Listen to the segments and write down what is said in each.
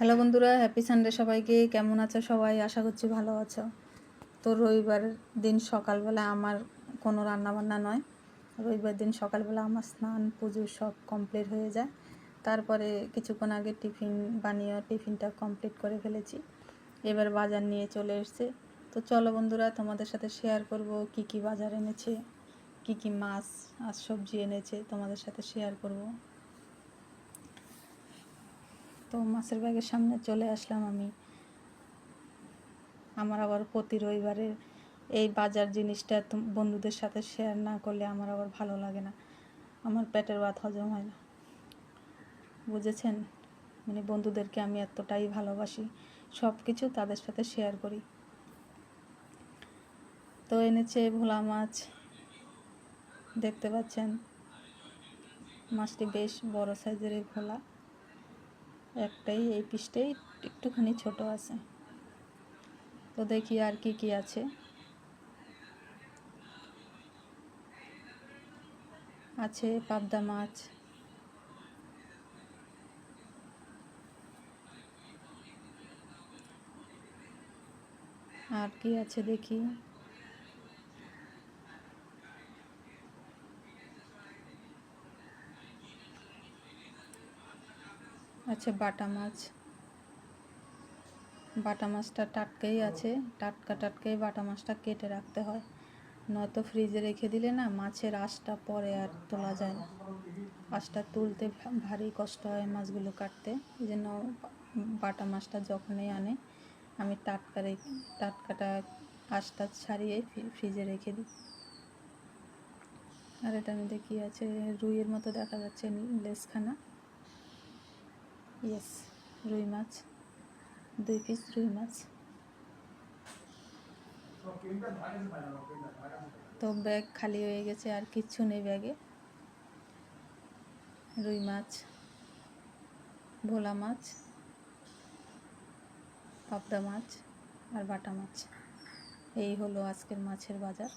Hello বন্ধুরা happy Sunday সবাইকে। কেমন আছো সবাই? আশা করছি ভালো আছো। তো রবিবার দিন সকালবেলা আমার কোনো রান্নাবান্না নয়। রবিবার দিন সকালবেলা আমার স্নান, পুজো সব কমপ্লিট হয়ে যায়। তারপরে কিছুক্ষণ আগে টিফিন বানিয়ে, টিফিনটা কমপ্লিট করে ফেলেছি। এবার বাজার নিয়ে চলে এসছে। তো চলো বন্ধুরা, তোমাদের সাথে শেয়ার করব কি কি বাজার এনেছে, কি কি মাছ আর সবজি এনেছে, তোমাদের সাথে শেয়ার করব। তো মাছের ব্যাগের সামনে চলে আসলাম আমি। আমার আবার প্রতি রবিবারের এই বাজার জিনিসটা বন্ধুদের সাথে শেয়ার না করলে আমার আবার ভালো লাগে না। আমার পেটের ভাত হজম হয় না। বুঝেছেন? মানে বন্ধুদেরকে আমি এতটাই ভালোবাসি সব কিছু তাদের সাথে শেয়ার করি। তো এনেছে ভোলা মাছ। দেখতে পাচ্ছেন? মাছটি বেশ বড় সাইজের ভোলা। একটাই, এই পিসটাই একটুখানি ছোট আছে। তো দেখি আর কি কি আছে। আছে পাবদা মাছ। আর কি আছে দেখি। আছে বাটা মাছ। বাটা মাছটা টাটকাই আছে। টাটকা টাটকাই বাটা মাছটা কেটে রাখতে হয়। নয়তো ফ্রিজে রেখে দিলে না মাছের আঁশটা পরে আর তোলা যায় না। আঁশটা তুলতে ভারী কষ্ট হয় মাছগুলো কাটতে। এই জন্য বাটা মাছটা যখনই আনে, আমি টাটকা রেখে টাটকাটা আঁশটা ছাড়িয়ে ফ্রি- ফ্রিজে রেখে দিই। আর এটার মধ্যে কী আছে, রুইয়ের মতো দেখা যাচ্ছে লেসখানা ইয়েস রুই মাছ, দুই পিস রুই মাছ। তো ব্যাগ খালি হয়ে গেছে, আর কিচ্ছু নেই ব্যাগে। রুই মাছ, ভোলা মাছ, পাবদা মাছ, আর বাটা মাছ। এই হলো আজকের মাছের বাজার।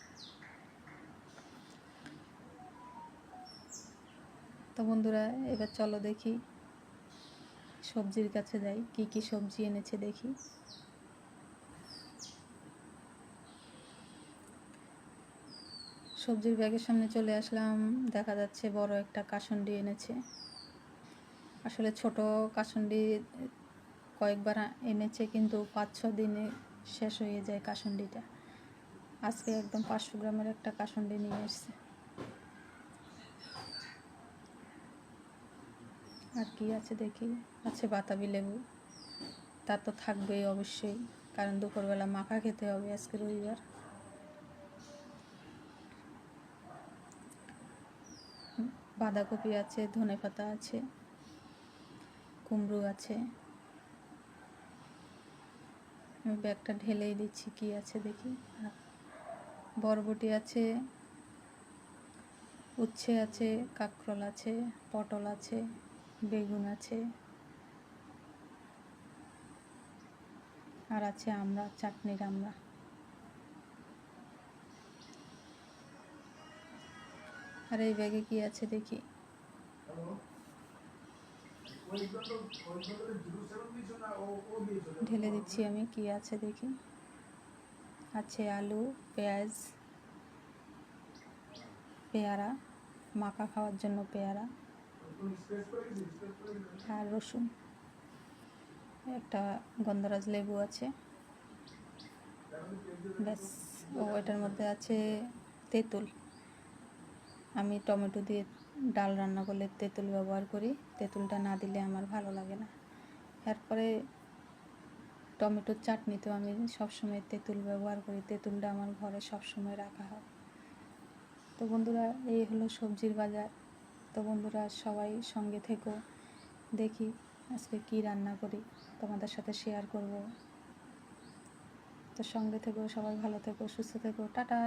তো বন্ধুরা, এবার চলো দেখি সবজির কাছে যাই, কি কি সবজি এনেছে দেখি। সবজির ব্যাগের সামনে চলে আসলাম, দেখা যাচ্ছে বড় একটা কাসুন্ডি এনেছে। আসলে ছোট কাসুন্ডি কয়েকবার এনেছে, কিন্তু পাঁচ ছ দিনে শেষ হয়ে যায় কাসুন্ডিটা। আজকে একদম পাঁচশো গ্রামের একটা কাসুন্ডি নিয়ে এসছে। আর কি আছে দেখি। আছে বাতাবি লেবু। তা তো থাকবেই অবশ্যই, কারণ দুপুরবেলা মাখা খেতে হবে আজকে রবিবার। বাঁধাকপি আছে, ধনে পাতা আছে, কুমড়ো আছে। আমি ব্যাগটা ঢেলেই দিচ্ছি, কি আছে দেখি। বরবটি আছে, উচ্ছে আছে, কাঁকরোল আছে, পটল আছে। বেগুন আছে। আর আছে আমরা, চাটনির আমরা। আর এই ব্যাগে কি আছে দেখি? ঢেলে দিচ্ছি আমি, কি আছে দেখি? আছে আলু, পেঁয়াজ, পেয়ারা, মাখা খাওয়ার জন্য পেয়ারা। আর রসুন। একটা গন্ধরাজ লেবু আছে। ব্যাস, ও এটার মধ্যে আছে তেঁতুল। আমি টমেটো দিয়ে ডাল রান্না করলে তেঁতুল ব্যবহার করি। তেঁতুলটা না দিলে আমার ভালো লাগে না। এরপরে টমেটোর চাটনিতেও আমি সবসময় তেঁতুল ব্যবহার করি। তেঁতুলটা আমার ঘরে সবসময় রাখা হয়। তো বন্ধুরা, এই হলো সবজির বাজার। তো বন্ধুরা সবাই সঙ্গে থেকো, দেখি আজকে কি রান্না করি, তোমাদের সাথে শেয়ার করব। তো সঙ্গে থেকো, সবাই ভালো থেকো, সুস্থ থেকো, টাটা।